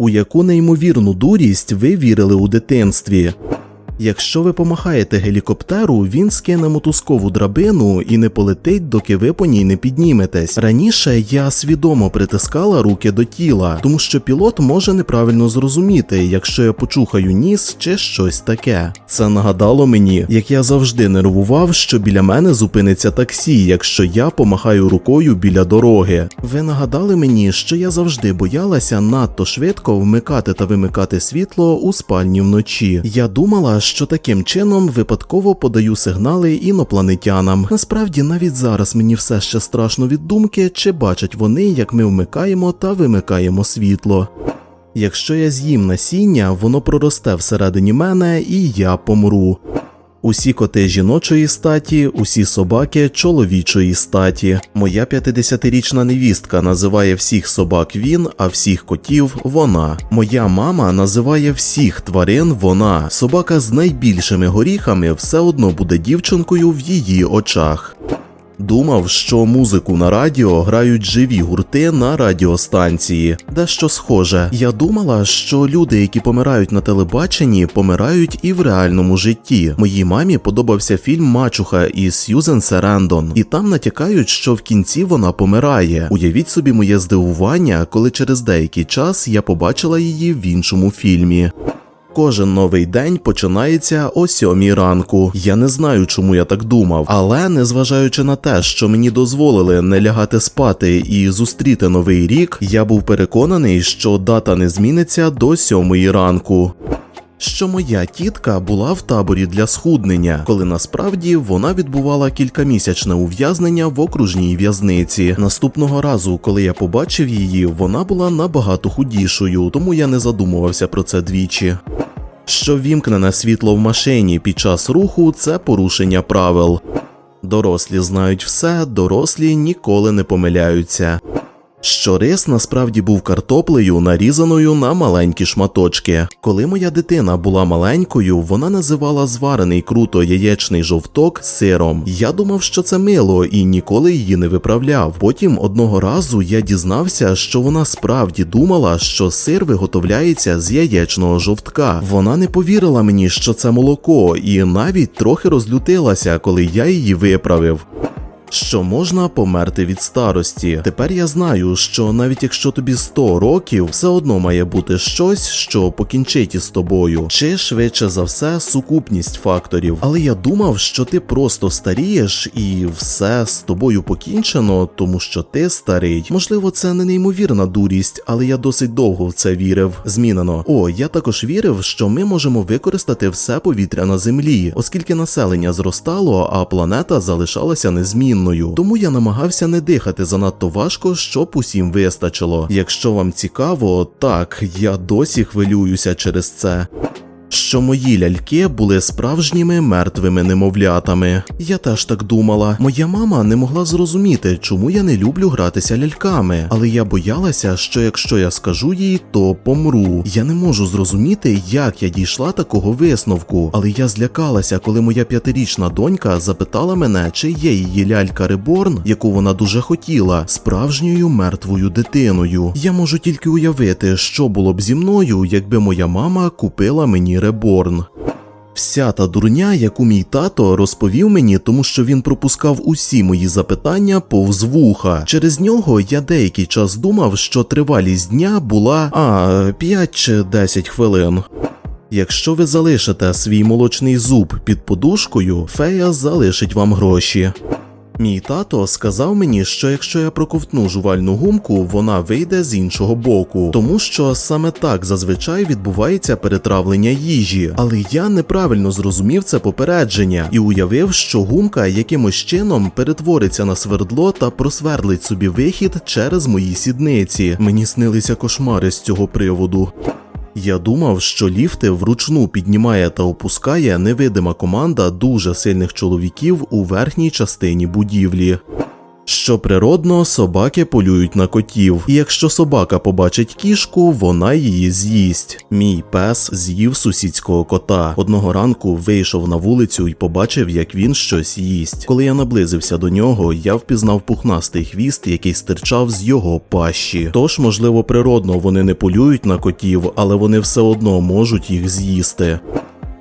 У яку неймовірну дурість ви вірили у дитинстві? Якщо ви помахаєте гелікоптеру, він скине мотузкову драбину і не полетить, доки ви по ній не підніметесь. Раніше я свідомо притискала руки до тіла, тому що пілот може неправильно зрозуміти, якщо я почухаю ніс чи щось таке. Це нагадало мені, як я завжди нервував, що біля мене зупиниться таксі, якщо я помахаю рукою біля дороги. Ви нагадали мені, що я завжди боялася надто швидко вмикати та вимикати світло у спальні вночі. Я думала, що таким чином випадково подаю сигнали інопланетянам. Насправді, навіть зараз мені все ще страшно від думки, чи бачать вони, як ми вмикаємо та вимикаємо світло. Якщо я з'їм насіння, воно проросте всередині мене і я помру. Усі коти жіночої статі, усі собаки чоловічої статі. Моя 50-річна невістка називає всіх собак він, а всіх котів вона. Моя мама називає всіх тварин вона. Собака з найбільшими горіхами все одно буде дівчинкою в її очах. Думав, що музику на радіо грають живі гурти на радіостанції. Дещо схоже. Я думала, що люди, які помирають на телебаченні, помирають і в реальному житті. Моїй мамі подобався фільм Мачуха із Сьюзен Серендон, і там натякають, що в кінці вона помирає. Уявіть собі моє здивування, коли через деякий час я побачила її в іншому фільмі. Кожен новий день починається о сьомій ранку. Я не знаю, чому я так думав, але незважаючи на те, що мені дозволили не лягати спати і зустріти новий рік, я був переконаний, що дата не зміниться до сьомої ранку. Що моя тітка була в таборі для схуднення, коли насправді вона відбувала кількамісячне ув'язнення в окружній в'язниці. Наступного разу, коли я побачив її, вона була набагато худішою, тому я не задумувався про це двічі. Що вімкнене світло в машині під час руху це порушення правил. Дорослі знають все, дорослі ніколи не помиляються. Що рис насправді був картоплею, нарізаною на маленькі шматочки. Коли моя дитина була маленькою, вона називала зварений круто яєчний жовток сиром. Я думав, що це мило, і ніколи її не виправляв. Потім одного разу я дізнався, що вона справді думала, що сир виготовляється з яєчного жовтка. Вона не повірила мені, що це молоко, і навіть трохи розлютилася, коли я її виправив. Що можна померти від старості. Тепер я знаю, що навіть якщо тобі 100 років, все одно має бути щось, що покінчить із тобою, чи швидше за все сукупність факторів. Але я думав, що ти просто старієш і все з тобою покінчено, тому що ти старий. Можливо, це не неймовірна дурість, але я досить довго в це вірив. Змінено. О, я також вірив, що ми можемо використати все повітря на землі, оскільки населення зростало, а планета залишалася незмінною. Тому я намагався не дихати занадто важко, щоб усім вистачило. Якщо вам цікаво, так я досі хвилююся через це. Що мої ляльки були справжніми мертвими немовлятами. Я теж так думала. Моя мама не могла зрозуміти, чому я не люблю гратися ляльками, але я боялася, що якщо я скажу їй, то помру. Я не можу зрозуміти, як я дійшла такого висновку, але я злякалася, коли моя п'ятирічна донька запитала мене, чи є її лялька Реборн, яку вона дуже хотіла, справжньою мертвою дитиною. Я можу тільки уявити, що було б зі мною, якби моя мама купила мені Реборн. Вся та дурня, яку мій тато розповів мені, тому що він пропускав усі мої запитання повз вуха. Через нього я деякий час думав, що тривалість дня була а 5 чи 10 хвилин. Якщо ви залишите свій молочний зуб під подушкою, фея залишить вам гроші. Мій тато сказав мені, що якщо я проковтну жувальну гумку, вона вийде з іншого боку, тому що саме так зазвичай відбувається перетравлення їжі. Але я неправильно зрозумів це попередження і уявив, що гумка якимось чином перетвориться на свердло та просверлить собі вихід через мої сідниці. Мені снилися кошмари з цього приводу. Я думав, що ліфти вручну піднімає та опускає невидима команда дуже сильних чоловіків у верхній частині будівлі. Що природно собаки полюють на котів, і якщо собака побачить кішку, вона її з'їсть. Мій пес з'їв сусідського кота. Одного ранку вийшов на вулицю і побачив, як він щось їсть. Коли я наблизився до нього, я впізнав пухнастий хвіст, який стирчав з його пащі. Тож, можливо, природно вони не полюють на котів, але вони все одно можуть їх з'їсти.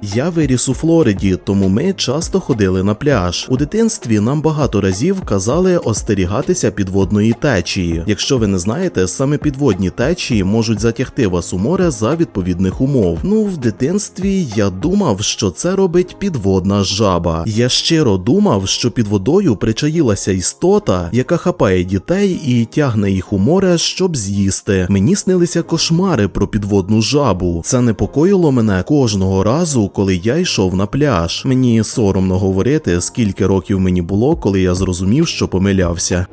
Я виріс у Флориді, тому ми часто ходили на пляж. У дитинстві нам багато разів казали остерігатися підводної течії. Якщо ви не знаєте, саме підводні течії можуть затягти вас у море за відповідних умов. Ну, в дитинстві я думав, що це робить підводна жаба. Я щиро думав, що під водою причаїлася істота, яка хапає дітей і тягне їх у море, щоб з'їсти. Мені снилися кошмари про підводну жабу. Це непокоїло мене кожного разу, коли я йшов на пляж. Мені соромно говорити, скільки років мені було, коли я зрозумів, що помилявся.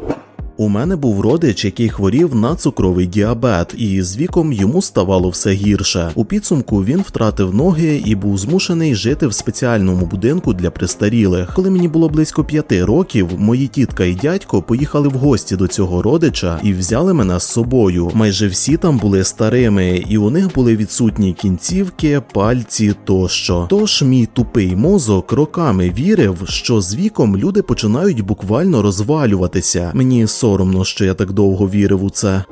У мене був родич, який хворів на цукровий діабет, і з віком йому ставало все гірше. У підсумку він втратив ноги і був змушений жити в спеціальному будинку для престарілих. Коли мені було близько п'яти років, мої тітка і дядько поїхали в гості до цього родича і взяли мене з собою. Майже всі там були старими, і у них були відсутні кінцівки, пальці тощо. Тож мій тупий мозок роками вірив, що з віком люди починають буквально розвалюватися. Мені соромно, що я так довго вірив у це.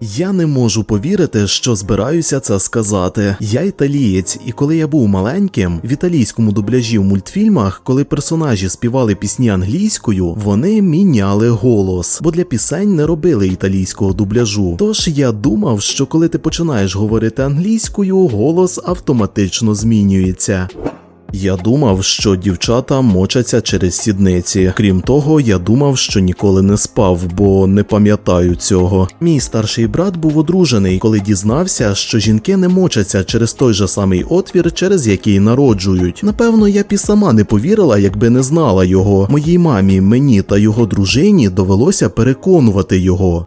Я не можу повірити, що збираюся це сказати. Я італієць, і коли я був маленьким, в італійському дубляжі в мультфільмах, коли персонажі співали пісні англійською, вони міняли голос, бо для пісень не робили італійського дубляжу. Тож я думав, що коли ти починаєш говорити англійською, голос автоматично змінюється. Я думав, що дівчата мочаться через сідниці. Крім того, я думав, що ніколи не спав, бо не пам'ятаю цього. Мій старший брат був одружений, коли дізнався, що жінки не мочаться через той же самий отвір, через який народжують. Напевно, я б і сама не повірила, якби не знала його. Моїй мамі, мені та його дружині довелося переконувати його.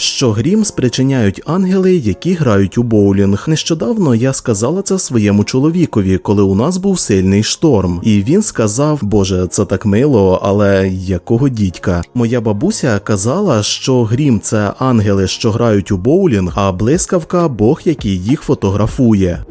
Що грім спричиняють ангели, які грають у боулінг. Нещодавно я сказала це своєму чоловікові, коли у нас був сильний шторм, і він сказав: Боже, це так мило, але якого дідька? Моя бабуся казала, що грім це ангели, що грають у боулінг, а блискавка Бог, який їх фотографує.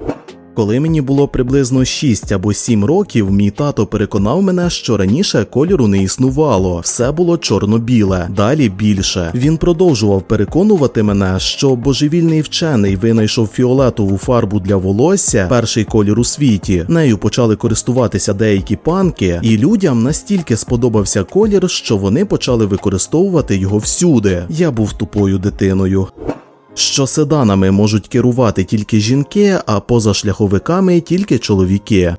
Коли мені було приблизно 6 або 7 років, мій тато переконав мене, що раніше кольору не існувало, все було чорно-біле, далі більше. Він продовжував переконувати мене, що божевільний вчений винайшов фіолетову фарбу для волосся, перший колір у світі. Нею почали користуватися деякі панки, і людям настільки сподобався колір, що вони почали використовувати його всюди. Я був тупою дитиною що седанами можуть керувати тільки жінки, а позашляховиками тільки чоловіки.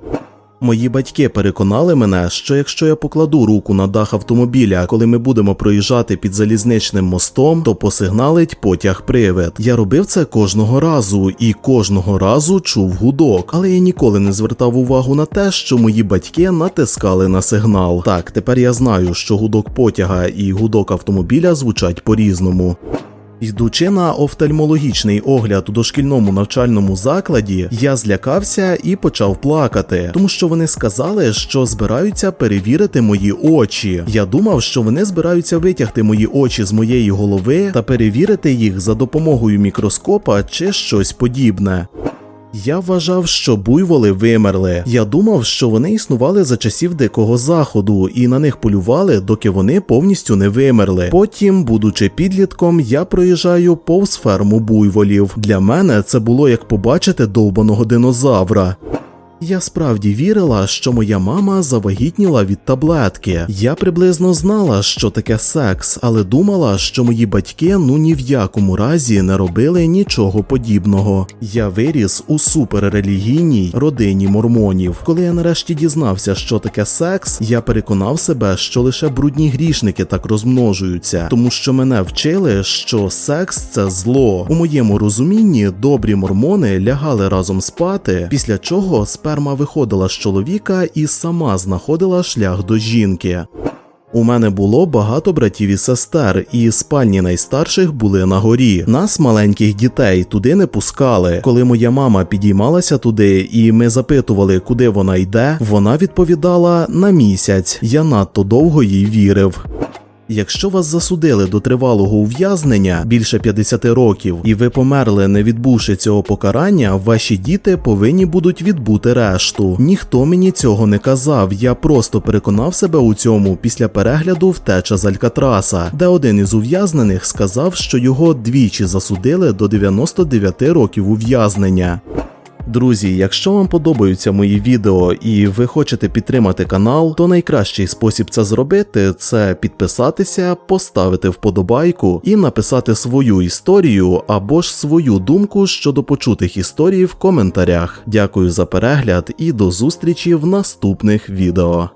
Мої батьки переконали мене, що якщо я покладу руку на дах автомобіля, коли ми будемо проїжджати під залізничним мостом, то посигналить потяг привид. Я робив це кожного разу і кожного разу чув гудок, але я ніколи не звертав увагу на те, що мої батьки натискали на сигнал. Так, тепер я знаю, що гудок потяга і гудок автомобіля звучать по-різному. Йдучи на офтальмологічний огляд у дошкільному навчальному закладі, я злякався і почав плакати, тому що вони сказали, що збираються перевірити мої очі. Я думав, що вони збираються витягти мої очі з моєї голови та перевірити їх за допомогою мікроскопа чи щось подібне. Я вважав, що буйволи вимерли. Я думав, що вони існували за часів дикого заходу, і на них полювали, доки вони повністю не вимерли. Потім, будучи підлітком, я проїжджаю повз ферму буйволів. Для мене це було як побачити довбаного динозавра. Я справді вірила, що моя мама завагітніла від таблетки. Я приблизно знала, що таке секс, але думала, що мої батьки ну ні в якому разі не робили нічого подібного. Я виріс у суперрелігійній родині мормонів. Коли я нарешті дізнався, що таке секс, я переконав себе, що лише брудні грішники так розмножуються, тому що мене вчили, що секс це зло. У моєму розумінні добрі мормони лягали разом спати, після чого сперма виходила з чоловіка і сама знаходила шлях до жінки. У мене було багато братів і сестер, і спальні найстарших були на горі. Нас, маленьких дітей, туди не пускали. Коли моя мама підіймалася туди, і ми запитували, куди вона йде, вона відповідала на місяць. Я надто довго їй вірив. Якщо вас засудили до тривалого ув'язнення більше 50 років, і ви померли, не відбувши цього покарання, ваші діти повинні будуть відбути решту. Ніхто мені цього не казав. Я просто переконав себе у цьому після перегляду втеча з Алькатраса, де один із ув'язнених сказав, що його двічі засудили до 99 років ув'язнення. Друзі, якщо вам подобаються мої відео і ви хочете підтримати канал, то найкращий спосіб це зробити це підписатися, поставити вподобайку і написати свою історію або ж свою думку щодо почутих історій в коментарях. Дякую за перегляд і до зустрічі в наступних відео.